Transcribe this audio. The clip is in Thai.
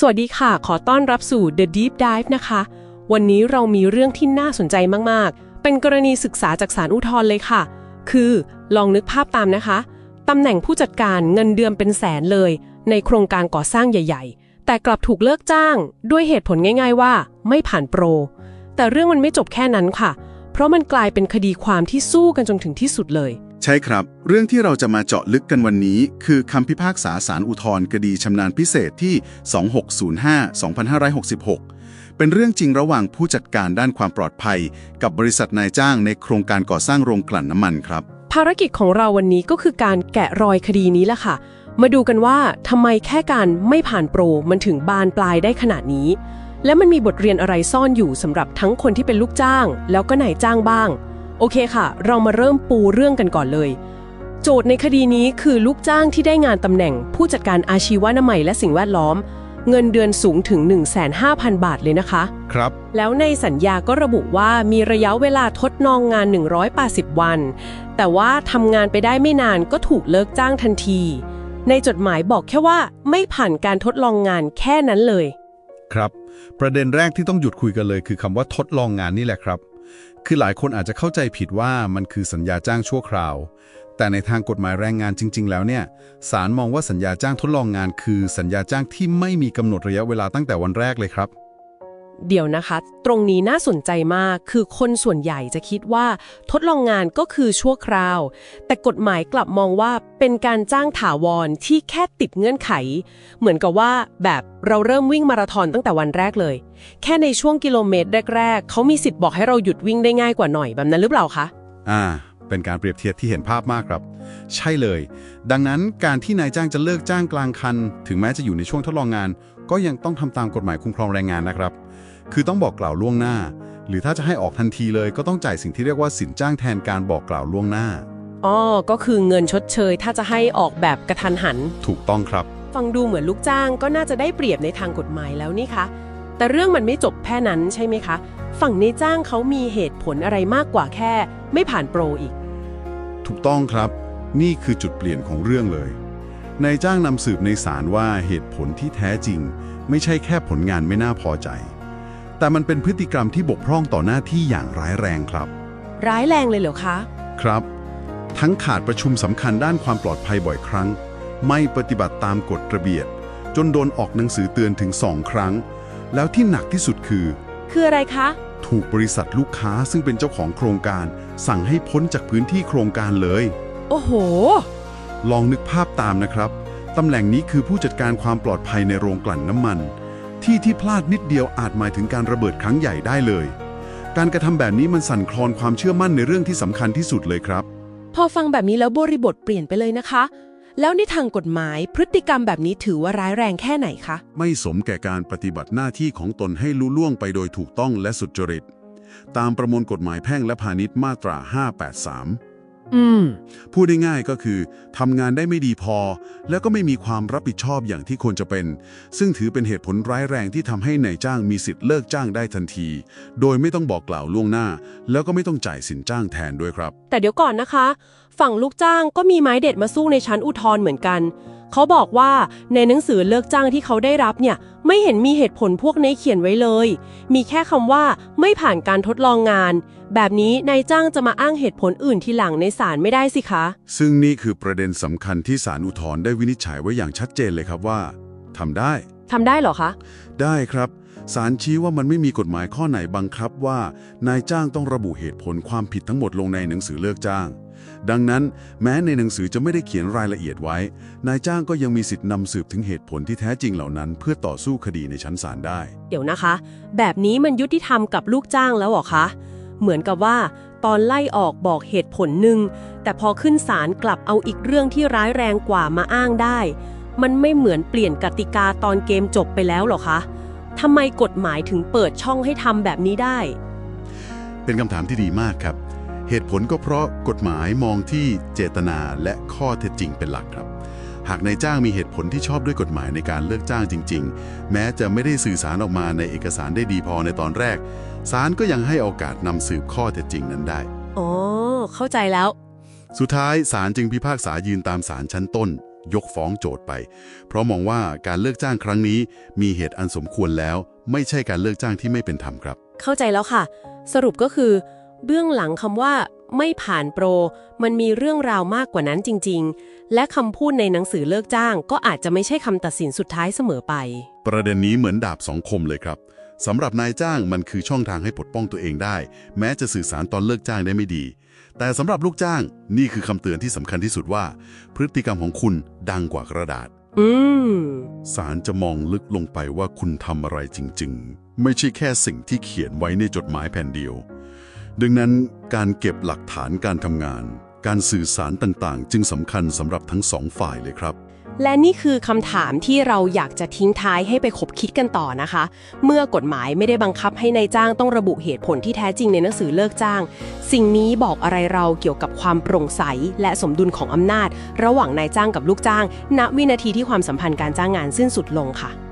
สวัสดีค่ะ ขอต้อนรับสู่ The Deep Dive นะคะ วันนี้เรามีเรื่องที่น่าสนใจมาก ๆ เป็นกรณีศึกษาจากสารอุทธร์เลยค่ะ คือลองนึกภาพตามนะคะ ตำแหน่งผู้จัดการเงินเดือนเป็นแสนเลย ในโครงการก่อสร้างใหญ่ ๆ แต่กลับถูกเลิกจ้าง ด้วยเหตุผลง่าย ๆ ว่า ไม่ผ่านโปร แต่เรื่องมันไม่จบแค่นั้นค่ะ เพราะมันกลายเป็นคดีความที่สู้กันจนถึงที่สุดเลยใช่ครับ เรื่องที่เราจะมาเจาะลึกกันวันนี้ คือคำพิพากษาสารอุทธรณ์คดีชำนาญพิเศษที่ 2605-2566 เป็นเรื่องจริงระหว่างผู้จัดการด้านความปลอดภัย กับบริษัทนายจ้างในโครงการก่อสร้างโรงกลั่นน้ำมันครับ ภารกิจของเราวันนี้ก็คือการแกะรอยคดีนี้แหละค่ะ มาดูกันว่าทำไมแค่การไม่ผ่านโปรมันถึงบานปลายได้ขนาดนี้ และมันมีบทเรียนอะไรซ่อนอยู่สำหรับทั้งคนที่เป็นลูกจ้าง แล้วก็นายจ้างบ้าง โอเคค่ะ เรามาเริ่มปูเรื่องกันก่อนเลย โจทย์ในคดีนี้คือลูกจ้างที่ได้งานตำแหน่ง ผู้จัดการอาชีวนามัยและสิ่งแวดล้อม เงินเดือนสูงถึง 15,000 บาทเลยนะคะ ครับ แล้วในสัญญาก็ระบุว่ามีระยะเวลาทดลองงาน 180 วัน แต่ว่าทำงานไปได้ไม่นานก็ถูกเลิกจ้างทันที ในจดหมายบอกแค่ว่าไม่ผ่านการทดลองงานแค่นั้นเลย ครับ ประเด็นแรกที่ต้องหยุดคุยกันเลย คือคำว่าทดลองงานนี่แหละครับ คือหลายคนอาจจะเข้าใจผิดว่ามันคือสัญญาจ้างชั่วคราว แต่ในทางกฎหมายแรงงานจริง ๆ แล้วเนี่ยศาลมองว่าสัญญาจ้างทดลองงาน คือสัญญาจ้างที่ไม่มีกำหนดระยะเวลาตั้งแต่วันแรกเลยครับ เดี๋ยวนะคะ ตรงนี้น่าสนใจมาก คือคนส่วนใหญ่จะคิดว่า ทดลองงานก็คือชั่วคราว แต่กฎหมายกลับมองว่าเป็นการจ้างถาวรที่แค่ติดเงื่อนไข เหมือนกับว่าแบบเราเริ่มวิ่งมาราธอนตั้งแต่วันแรกเลย แค่ในช่วงกิโลเมตรแรก ๆ เขามีสิทธิ์บอกให้เราหยุดวิ่งได้ง่ายกว่าหน่อยแบบนั้นหรือเปล่าคะ อ่า เป็นการเปรียบเทียบที่เห็นภาพมากครับ ใช่เลย ดังนั้นการที่นายจ้างจะเลิกจ้างกลางคัน ถึงแม้จะอยู่ในช่วงทดลองงาน ก็ยังต้องทำตามกฎหมายคุ้มครองแรงงานนะครับ คือต้องบอกกล่าวล่วงหน้า หรือถ้าจะให้ออกทันทีเลยก็ต้องจ่ายสิ่งที่เรียกว่าสินจ้างแทนการบอกกล่าวล่วงหน้าอ๋อก็คือเงินชดเชย ถ้าจะให้ออกแบบกระทันหัน ถูกต้องครับ ฟังดูเหมือนลูกจ้างก็น่าจะได้เปรียบในทางกฎหมายแล้วนี่คะ แต่เรื่องมันไม่จบแค่นั้นใช่ไหมคะ ฝั่งในจ้างเขามีเหตุผลอะไรมากกว่าแค่ ไม่ผ่านโปรอีก ถูกต้องครับ นี่คือจุดเปลี่ยนของเรื่องเลย นายจ้างนำสืบในศาลว่าเหตุผลที่แท้จริง ไม่ใช่แค่ผลงานไม่น่าพอใจ แต่มันเป็นพฤติกรรมที่บกพร่องต่อหน้าที่อย่างร้ายแรงครับ ร้ายแรงเลยเหรอคะ ครับ ทั้งขาดประชุมสำคัญด้านความปลอดภัยบ่อยครั้ง ไม่ปฏิบัติตามกฎระเบียบจนโดนออกหนังสือเตือนถึงสองครั้ง แล้วที่หนักที่สุดคือ คืออะไรคะ ถูกบริษัทลูกค้าซึ่งเป็นเจ้าของโครงการ สั่งให้พ้นจากพื้นที่โครงการเลย โอ้โห ลองนึกภาพตามนะครับ ตำแหน่งนี้คือผู้จัดการความปลอดภัยในโรงกลั่นน้ำมัน ที่ที่พลาดนิดเดียวอาจหมายถึงการระเบิดครั้งใหญ่ได้เลย การกระทำแบบนี้มันสั่นคลอนความเชื่อมั่นในเรื่องที่สำคัญที่สุดเลยครับ พอฟังแบบนี้แล้วบริบทเปลี่ยนไปเลยนะคะ แล้วในทางกฎหมายพฤติกรรมแบบนี้ถือว่าร้ายแรงแค่ไหนคะ ไม่สมแก่การปฏิบัติหน้าที่ของตนให้ลุล่วงไปโดยถูกต้องและสุจริต ตามประมวลกฎหมายแพ่งและพาณิชย์มาตรา 583 อืม พูดได้ง่ายก็คือทำงานได้ไม่ดีพอ แล้วก็ไม่มีความรับผิดชอบอย่างที่ควรจะเป็น ซึ่งถือเป็นเหตุผลร้ายแรงที่ทำให้นายจ้างมีสิทธิ์เลิกจ้างได้ทันที โดยไม่ต้องบอกกล่าวล่วงหน้า แล้วก็ไม่ต้องจ่ายสินจ้างแทนด้วยครับ แต่เดี๋ยวก่อนนะคะ ฝั่งลูกจ้างก็มีไม้เด็ดมาสู้ในชั้นอุทธรณ์เหมือนกัน เขาบอกว่าในหนังสือเลิกจ้างที่เขาได้รับเนี่ย ไม่เห็นมีเหตุผลพวกนี้เขียนไว้เลย มีแค่คำว่าไม่ผ่านการทดลองงาน แบบนี้นายจ้างจะมาอ้างเหตุผลอื่นทีหลังในศาลไม่ได้สิคะ ซึ่งนี่คือประเด็นสำคัญที่ศาลอุทธรณ์ได้วินิจฉัยไว้อย่างชัดเจนเลยครับว่าทำได้ทำได้เหรอคะ ได้ครับศาลชี้ว่ามันไม่มีกฎหมายข้อไหนบังคับว่า นายจ้างต้องระบุเหตุผลความผิดทั้งหมดลงในหนังสือเลิกจ้าง ดังนั้นแม้ในหนังสือจะไม่ได้เขียนรายละเอียดไว้ นายจ้างก็ยังมีสิทธิ์นำสืบถึงเหตุผลที่แท้จริงเหล่านั้น เพื่อต่อสู้คดีในชั้นศาลได้ เดี๋ยวนะคะ แบบนี้มันยุติธรรมกับลูกจ้างแล้วเหรอคะ เหมือนกับว่าตอนไล่ออกบอกเหตุผลหนึ่ง แต่พอขึ้นศาลกลับเอาอีกเรื่องที่ร้ายแรงกว่ามาอ้างได้ มันไม่เหมือนเปลี่ยนกติกาตอนเกมจบไปแล้วเหรอคะทำไมกฎหมายถึงเปิดช่องให้ทำแบบนี้ได้ เป็นคำถามที่ดีมากครับ เหตุผลก็เพราะกฎหมายมองที่เจตนาและข้อเท็จจริงเป็นหลักครับ หากนายจ้างมีเหตุผลที่ชอบด้วยกฎหมายในการเลิกจ้างจริง ๆ แม้จะไม่ได้สื่อสารออกมาในเอกสารได้ดีพอในตอนแรก ศาลก็ยังให้โอกาสนำสืบข้อเท็จจริงนั้นได้อ๋อเข้าใจแล้ว สุดท้ายศาลจึงพิพากษายืนตามศาลชั้นต้น ยกฟ้องโจทย์ไป เพราะมองว่าการเลิกจ้างครั้งนี้ มีเหตุอันสมควรแล้ว ไม่ใช่การเลิกจ้างที่ไม่เป็นธรรมครับ เข้าใจแล้วค่ะ สรุปก็คือ เบื้องหลังคำว่าไม่ผ่านโปร มันมีเรื่องราวมากกว่านั้นจริง ๆ และคำพูดในหนังสือเลิกจ้าง ก็อาจจะไม่ใช่คำตัดสินสุดท้ายเสมอไป ประเด็นนี้เหมือนดาบสองคมเลยครับสำหรับนายจ้างมันคือช่องทางให้ปกป้องตัวเองได้ แม้จะสื่อสารตอนเลิกจ้างได้ไม่ดี แต่สำหรับลูกจ้างนี่คือคำเตือนที่สำคัญที่สุดว่า พฤติกรรมของคุณดังกว่ากระดาษ อืมศาลจะมองลึกลงไปว่าคุณทำอะไรจริง ๆ ไม่ใช่แค่สิ่งที่เขียนไว้ในจดหมายแผ่นเดียว ดังนั้นการเก็บหลักฐานการทำงาน การสื่อสารต่างๆ จึงสำคัญสำหรับทั้งสองฝ่ายเลยครับ และนี่คือคำถามที่เราอยากจะทิ้งท้ายให้ไปคบคิดกันต่อนะคะ เมื่อกฎหมายไม่ได้บังคับให้ในายจ้างต้องระบุเหตุผลที่แท้จริงในหนังสือเลิกจ้าง สิ่งนี้บอกอะไรเราเกี่ยวกับความโปร่งใส และสมดุลของอำนาจ ระหว่างนายจ้างกับลูกจ้าง ณวินาทีที่ความสัมพันธ์การจ้างงานสิ้นสุดลงค่ะ